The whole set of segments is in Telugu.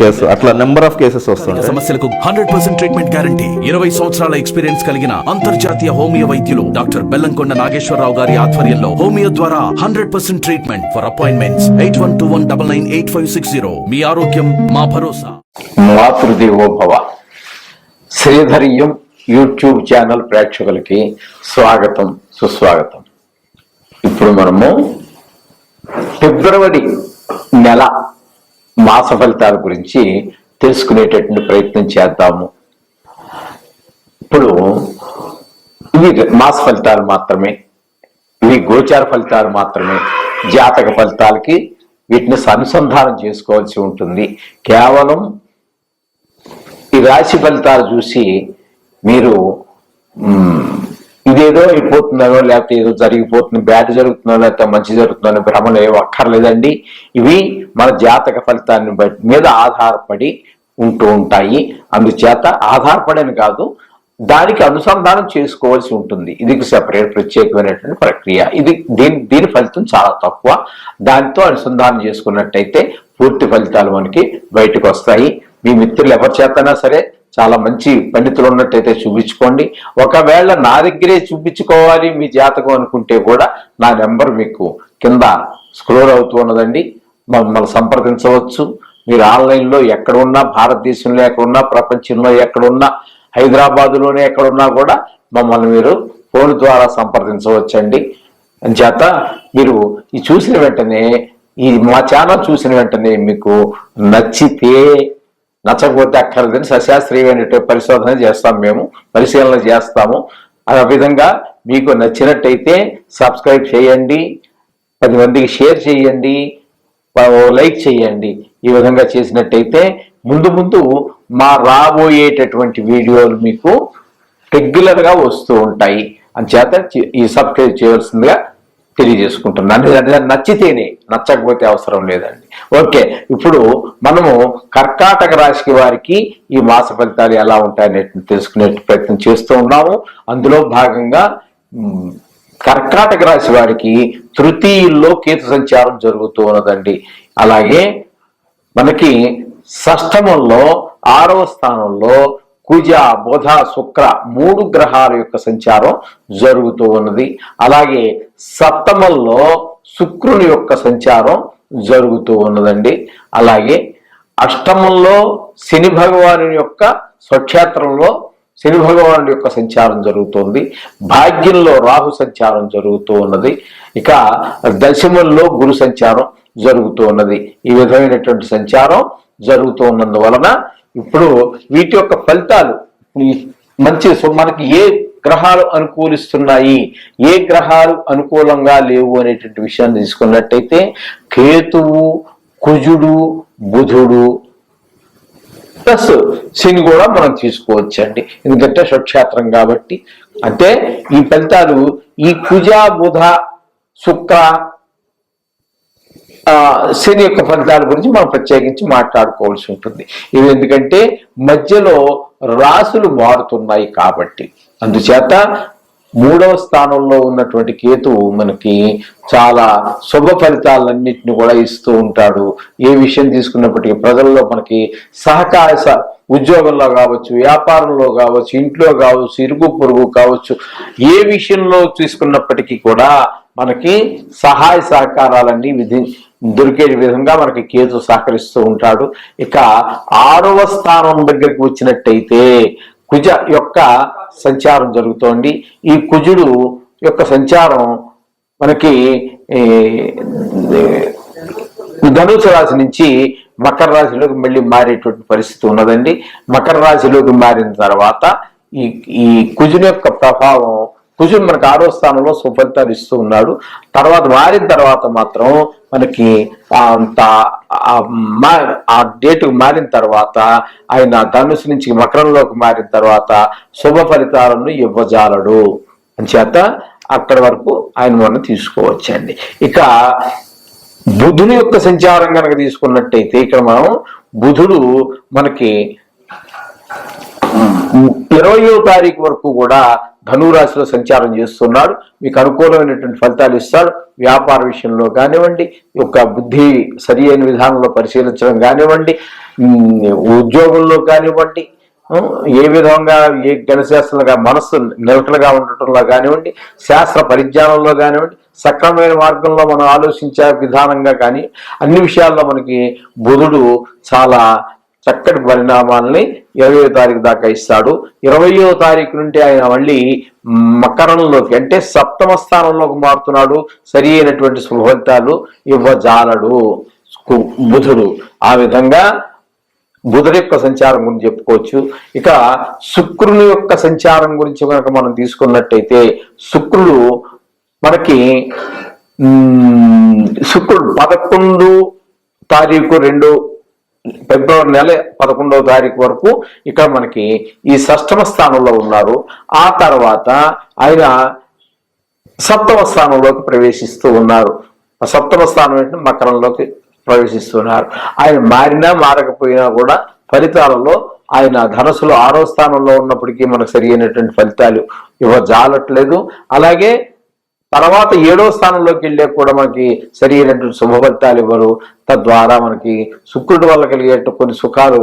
కేసు అట్లా నెంబర్ ఆఫ్ కేసెస్ వస్తుంటాయి సమస్యలకు హండ్రెడ్ పర్సెంట్ ట్రీట్మెంట్ గ్యారంటీ ఇరవై సంవత్సరాల ఎక్స్పీరియన్స్ కలిగిన అంతర్జాతీయ హోమియో వైద్యులు డాక్టర్ బెల్లంకొండ నాగేశ్వరరావు గారి ఆధ్వర్యంలో హోమియో ద్వారా hundred percent treatment for appointments eight one two one double nine eight five six zero మీ ఆరోగ్యం మా భరోసా. మాతృదేవోభవ. శ్రీధర్యం యూట్యూబ్ ఛానల్ ప్రేక్షకులకి స్వాగతం సుస్వాగతం. ఇప్పుడు మనము ఫిబ్రవరి నెల మాస ఫలితాల గురించి తెలుసుకునేటటువంటి ప్రయత్నం చేద్దాము. ఇప్పుడు ఇవి మాస ఫలితాలు మాత్రమే ఇవి గోచార ఫలితాలు మాత్రమే. జాతక ఫలితాలకి వీటిని అనుసంధానం చేసుకోవాల్సి ఉంటుంది. కేవలం ఈ రాశి ఫలితాలు చూసి మీరు ఇదేదో అయిపోతుందనో లేకపోతే ఏదో జరిగిపోతుంది బ్యాడ్ జరుగుతుందో లేకపోతే మంచి జరుగుతుందో భ్రమలు ఏమో అక్కర్లేదండి. ఇవి మన జాతక ఫలితాన్ని బట్టి మీద ఆధారపడి ఉంటూ ఉంటాయి. అందుచేత ఆధారపడని కాదు దానికి అనుసంధానం చేసుకోవాల్సి ఉంటుంది. ఇది సెపరేట్ ప్రత్యేకమైనటువంటి ప్రక్రియ. ఇది దీని దీని ఫలితం చాలా తక్కువ. దానితో అనుసంధానం చేసుకున్నట్టయితే పూర్తి ఫలితాలు మనకి బయటకు వస్తాయి. మీ మిత్రులు ఎవరి చేతనా సరే చాలా మంచి పండితులు ఉన్నట్టయితే చూపించుకోండి. ఒకవేళ నా దగ్గరే చూపించుకోవాలి మీ జాతకం అనుకుంటే కూడా నా నెంబర్ మీకు కింద స్క్రోల్ అవుతూ ఉన్నదండి. మమ్మల్ని సంప్రదించవచ్చు. మీరు ఆన్లైన్లో ఎక్కడ ఉన్నా భారతదేశంలో ఎక్కడున్నా ప్రపంచంలో ఎక్కడున్నా హైదరాబాదులోనే ఎక్కడున్నా కూడా మమ్మల్ని మీరు ఫోన్ ద్వారా సంప్రదించవచ్చండి. చేత మీరు ఈ చూసిన వెంటనే ఈ మా ఛానల్ చూసిన వెంటనే మీకు నచ్చితే నచ్చకపోతే అక్కర్లేదని సశాస్త్రీయమైన పరిశోధన చేస్తాం మేము పరిశీలన చేస్తాము. ఆ విధంగా మీకు నచ్చినట్టయితే సబ్స్క్రైబ్ చేయండి పది మందికి షేర్ చేయండి ఓ లైక్ చేయండి. ఈ విధంగా చేసినట్టయితే ముందు ముందు మా రాబోయేటటువంటి వీడియోలు మీకు రెగ్యులర్గా వస్తూ ఉంటాయి. అంచేత ఈ సబ్స్క్రైబ్ చేయవలసిందిగా తెలియజేసుకుంటున్నాను నచ్చితేనే నచ్చకపోతే అవసరం లేదండి. ఓకే ఇప్పుడు మనము కర్కాటక రాశికి వారికి ఈ మాస ఫలితాలు ఎలా ఉంటాయనే తెలుసుకునే ప్రయత్నం చేస్తూ ఉన్నాము. అందులో భాగంగా కర్కాటక రాశి వారికి తృతీయుల్లో కేతు సంచారం జరుగుతూ ఉన్నదండి. అలాగే మనకి షష్టమంలో ఆరవ స్థానంలో కుజ బుధ శుక్ర మూడు గ్రహాల యొక్క సంచారం జరుగుతూ ఉన్నది. అలాగే సప్తమంలో శుక్రుని యొక్క సంచారం జరుగుతూ ఉన్నదండి. అలాగే అష్టమంలో శని భగవాను యొక్క స్వక్షేత్రంలో శని భగవానుడి యొక్క సంచారం జరుగుతోంది. భాగ్యంలో రాహు సంచారం జరుగుతూ ఉన్నది. ఇక దశమంలో గురు సంచారం జరుగుతూ ఉన్నది. ఈ విధమైనటువంటి సంచారం జరుగుతూ ఉన్నందువలన ఇప్పుడు వీటి యొక్క ఫలితాలు మంచి సో మనకి ఏ గ్రహాలు అనుకూలిస్తున్నాయి ఏ గ్రహాలు అనుకూలంగా లేవు అనేటువంటి విషయాన్ని తీసుకున్నట్టయితే కేతువు కుజుడు బుధుడు ప్లస్ శని కూడా మనం తీసుకోవచ్చండి. ఎందుకంటే షక్షేత్రం కాబట్టి. అంటే ఈ ఫలితాలు ఈ కుజ బుధ శుక్ర శని యొక్క ఫలితాల గురించి మనం ప్రత్యేకించి మాట్లాడుకోవాల్సి ఉంటుంది. ఇవి ఎందుకంటే మధ్యలో రాసులు మారుతున్నాయి కాబట్టి. అందుచేత మూడవ స్థానంలో ఉన్నటువంటి కేతువు మనకి చాలా శుభ ఫలితాలన్నింటినీ కూడా ఇస్తూ ఉంటాడు. ఏ విషయం తీసుకున్నప్పటికీ ప్రజల్లో మనకి సహకార ఉద్యోగంలో కావచ్చు వ్యాపారంలో కావచ్చు ఇంట్లో కావచ్చు ఇరుగు పొరుగు కావచ్చు ఏ విషయంలో తీసుకున్నప్పటికీ కూడా మనకి సహాయ సహకారాలన్నీ విధి దొరికే విధంగా మనకి కేతు సహకరిస్తూ ఉంటాడు. ఇక ఆరవ స్థానం దగ్గరికి వచ్చినట్టయితే కుజ యొక్క సంచారం జరుగుతోంది. ఈ కుజుడు యొక్క సంచారం మనకి ధనుసు రాశి నుంచి మకర రాశిలోకి మళ్ళీ మారేటువంటి పరిస్థితి ఉన్నదండి. మకర రాశిలోకి మారిన తర్వాత ఈ ఈ కుజుని యొక్క ప్రభావం కుజుడు మనకు ఆరో స్థానంలో సుఫలితాలు ఇస్తూ ఉన్నాడు. తర్వాత మారిన తర్వాత మాత్రం మనకి ఆ అంత ఆ మా- ఆ మారిన తర్వాత ఆయన ధనుసు నుంచి మకరంలోకి మారిన తర్వాత శుభ ఫలితాలను ఇవ్వజాలడు. అంచేత అక్కడి వరకు ఆయన మనం తీసుకోవచ్చండి. ఇక బుధుని యొక్క సంచారం కనుక తీసుకున్నట్టయితే ఇక్కడ మనం బుధుడు మనకి ఇరవయో తారీఖు వరకు కూడా ధనురాశిలో సంచారం చేస్తున్నాడు. మీకు అనుకూలమైనటువంటి ఫలితాలు ఇస్తాడు. వ్యాపార విషయంలో కానివ్వండి యొక్క బుద్ధి సరి అయిన విధానంలో పరిశీలించడం కానివ్వండి ఉద్యోగంలో కానివ్వండి ఏ విధంగా ఏ గణశాస్త్రంగా మనస్సు నిలకడగా ఉండటంలో కానివ్వండి శాస్త్ర పరిజ్ఞానంలో కానివ్వండి సక్రమైన మార్గంలో మనం ఆలోచించే విధానంగా కానీ అన్ని విషయాల్లో మనకి బుధుడు చాలా చక్కటి పరిణామాలని ఇరవయో తారీఖు దాకా ఇస్తాడు. ఇరవయో తారీఖు నుండి ఆయన మళ్ళీ మకరంలోకి అంటే సప్తమ స్థానంలోకి మారుతున్నాడు. సరి అయినటువంటి సుఫలితాలు ఇవ్వజాలడు బుధుడు. ఆ విధంగా బుధుడు యొక్క సంచారం గురించి చెప్పుకోవచ్చు. ఇక శుక్రుని యొక్క సంచారం గురించి కనుక మనం తీసుకున్నట్టయితే శుక్రుడు మనకి శుక్రుడు పదకొండు తారీఖు రెండు ఫిబ్రవరి నెల పదకొండవ తారీఖు వరకు ఇక్కడ మనకి ఈ షష్టమ స్థానంలో ఉన్నారు. ఆ తర్వాత ఆయన సప్తమ స్థానంలోకి ప్రవేశిస్తూ ఉన్నారు. సప్తమ స్థానం ఏంటంటే మకరంలోకి ప్రవేశిస్తున్నారు ఆయన మారినా మారకపోయినా కూడా ఫలితాలలో ఆయన ధనసులో ఆరో స్థానంలో ఉన్నప్పటికీ మనకు సరి అయినటువంటి ఫలితాలు ఇవ్వజాలట్లేదు. అలాగే తర్వాత ఏడో స్థానంలోకి వెళ్ళే కూడా మనకి సరి అయినటువంటి ఇవ్వరు. తద్వారా మనకి శుక్రుడి వల్ల కలిగే కొన్ని సుఖాలు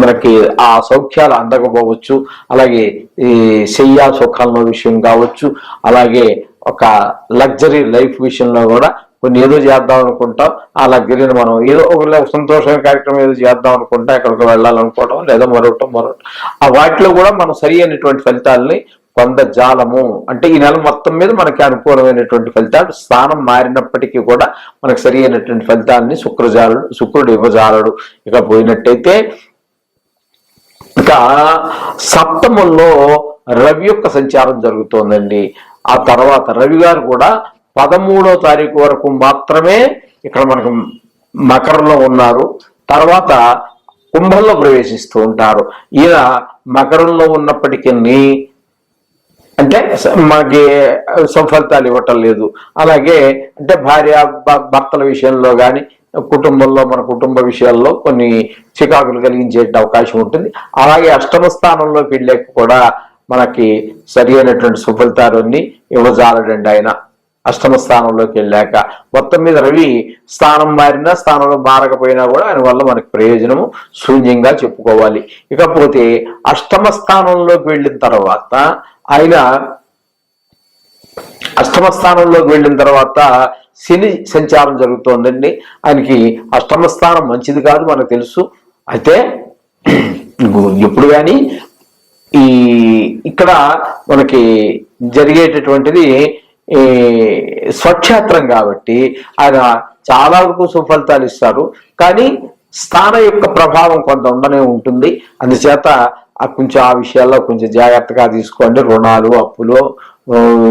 మనకి ఆ సౌఖ్యాలు అందకపోవచ్చు. అలాగే ఈ శయ్యా సుఖాలను విషయం కావచ్చు. అలాగే ఒక లగ్జరీ లైఫ్ విషయంలో కూడా కొన్ని ఏదో చేద్దాం అనుకుంటాం. ఆ లగ్జరీని మనం ఏదో ఒక సంతోషమైన కార్యక్రమం ఏదో చేద్దాం అనుకుంటాం ఎక్కడికి వెళ్ళాలనుకోవటం లేదా మరొకటం మరొకటి. ఆ వాటిలో కూడా మనం సరి అయినటువంటి ఫలితాలని పొందజాలము అంటే ఈ నెల మొత్తం మీద మనకి అనుకూలమైనటువంటి ఫలితాలు స్థానం మారినప్పటికీ కూడా మనకు సరి అయినటువంటి ఫలితాలని శుక్రజాలుడు శుక్రుడు ఇవ్వజాలడు. ఇక పోయినట్టయితే ఇక సప్తమంలో రవి యొక్క సంచారం జరుగుతోందండి. ఆ తర్వాత రవి గారు కూడా పదమూడో తారీఖు వరకు మాత్రమే ఇక్కడ మనకు మకరంలో ఉన్నారు. తర్వాత కుంభంలో ప్రవేశిస్తూ ఉంటారు. ఈయన మకరంలో ఉన్నప్పటికీ అంటే మనకి సఫలితాలు ఇవ్వటం లేదు. అలాగే అంటే భార్య భర్తల విషయంలో కానీ కుటుంబంలో మన కుటుంబ విషయాల్లో కొన్ని చికాకులు కలిగించే అవకాశం ఉంటుంది. అలాగే అష్టమ స్థానంలోకి వెళ్ళాక కూడా మనకి సరి అయినటువంటి సుఫలితాలన్నీ ఇవ్వజాలడండి ఆయన. అష్టమ స్థానంలోకి వెళ్ళాక మొత్తం మీద రవి స్థానం మారినా స్థానంలో మారకపోయినా కూడా ఆయన వల్ల మనకి ప్రయోజనము శూన్యంగా చెప్పుకోవాలి. ఇకపోతే అష్టమ స్థానంలోకి వెళ్ళిన తర్వాత ఆయన అష్టమ స్థానంలోకి వెళ్ళిన తర్వాత శని సంచారం జరుగుతోందండి. ఆయనకి అష్టమ స్థానం మంచిది కాదు మనకు తెలుసు. అయితే ఎప్పుడు కానీ ఈ ఇక్కడ మనకి జరిగేటటువంటిది స్వక్షేత్రం కాబట్టి ఆయన చాలా వరకు సుఫలితాలు ఇస్తారు. కానీ స్థానం యొక్క ప్రభావం కొంత ఉండనే ఉంటుంది. అందుచేత కొంచెం ఆ విషయాల్లో కొంచెం జాగ్రత్తగా తీసుకోండి. రుణాలు అప్పులు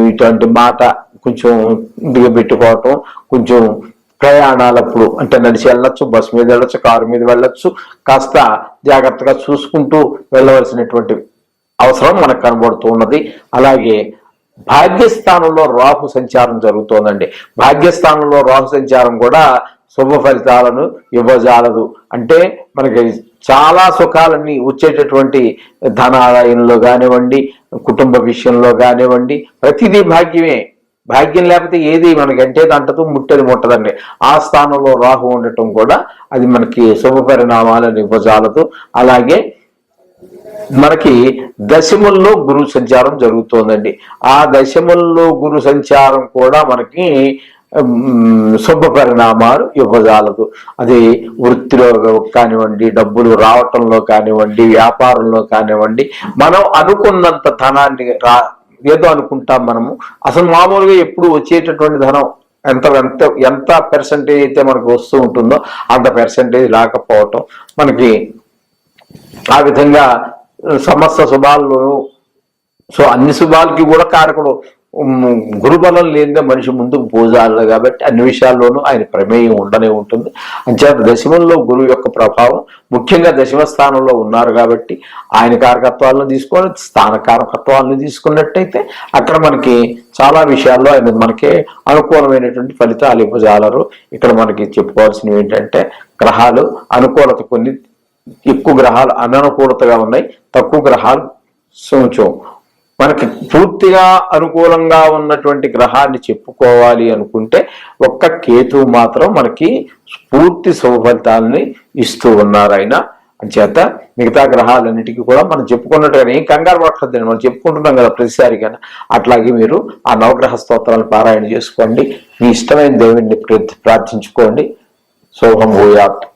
ఇటువంటి మాట కొంచెం దిగబెట్టుకోవటం కొంచెం ప్రయాణాలప్పుడు అంటే నడిచి వెళ్ళొచ్చు బస్సు మీద వెళ్ళొచ్చు కారు మీద వెళ్ళొచ్చు. కాస్త జాగ్రత్తగా చూసుకుంటూ వెళ్ళవలసినటువంటి అవసరం మనకు కనబడుతూ ఉన్నది. అలాగే భాగ్యస్థానంలో రాహు సంచారం జరుగుతోందండి. భాగ్యస్థానంలో రాహు సంచారం కూడా శుభ ఫలితాలను ఇవ్వజాలదు. అంటే మనకి చాలా సుఖాలన్నీ వచ్చేటటువంటి ధన ఆదాయంలో కానివ్వండి కుటుంబ విషయంలో కానివ్వండి ప్రతిదీ భాగ్యమే. భాగ్యం లేకపోతే ఏది మనకి అంటే దాంట్లో ముట్టది ముట్టదండి. ఆ స్థానంలో రాహు ఉండటం కూడా అది మనకి శుభ పరిణామాలను ఇవ్వజాలదు. అలాగే మనకి దశముల్లో గురు సంచారం జరుగుతోందండి. ఆ దశముల్లో గురు సంచారం కూడా మనకి శుభ పరిణామాలు ఇవ్వజాలదు అది వృత్తిలో కానివ్వండి డబ్బులు రావటంలో కానివ్వండి వ్యాపారంలో కానివ్వండి మనం అనుకున్నంత ధనాన్ని రా ఏదో అనుకుంటాం మనము. అసలు మామూలుగా ఎప్పుడు వచ్చేటటువంటి ధనం ఎంత ఎంత ఎంత పర్సంటేజ్ అయితే మనకు వస్తూ ఉంటుందో అంత పర్సంటేజ్ రాకపోవటం మనకి ఆ విధంగా సమస్త శుభాల్లోనూ సో అన్ని శుభాలకి కూడా కారకుడు గురుబలం లేనిదే మనిషి ముందుకు పోజాలి కాబట్టి అన్ని విషయాల్లోనూ ఆయన ప్రమేయం ఉండనే ఉంటుంది. అంచేత దశమంలో గురువు యొక్క ప్రభావం ముఖ్యంగా దశమ స్థానంలో ఉన్నారు కాబట్టి ఆయన కారకత్వాలను తీసుకొని స్థాన కారకత్వాలను తీసుకున్నట్టయితే అక్కడ మనకి చాలా విషయాల్లో ఆయన మనకి అనుకూలమైనటువంటి ఫలితాలు ఇవ్వజాలరు ఇక్కడ మనకి చెప్పుకోవాల్సినవి ఏంటంటే గ్రహాలు అనుకూలత కొన్ని ఎక్కువ గ్రహాలు అననుకూలతగా ఉన్నాయి తక్కువ గ్రహాలు కొంచెం మనకి పూర్తిగా అనుకూలంగా ఉన్నటువంటి గ్రహాన్ని చెప్పుకోవాలి అనుకుంటే ఒక్క కేతువు మాత్రం మనకి పూర్తి శుభఫలితాలని ఇస్తూ ఉన్నారు ఆయన. అంచేత మిగతా గ్రహాలన్నిటికీ కూడా మనం చెప్పుకున్నట్టుగా ఏం కంగారు పడకద్దండి మనం చెప్పుకుంటున్నాం కదా ప్రతిసారి కానీ. అట్లాగే మీరు ఆ నవగ్రహ స్తోత్రాలను పారాయణ చేసుకోండి. మీ ఇష్టమైన దేవుడిని ప్రార్థించుకోండి. శోభం భూయాత్.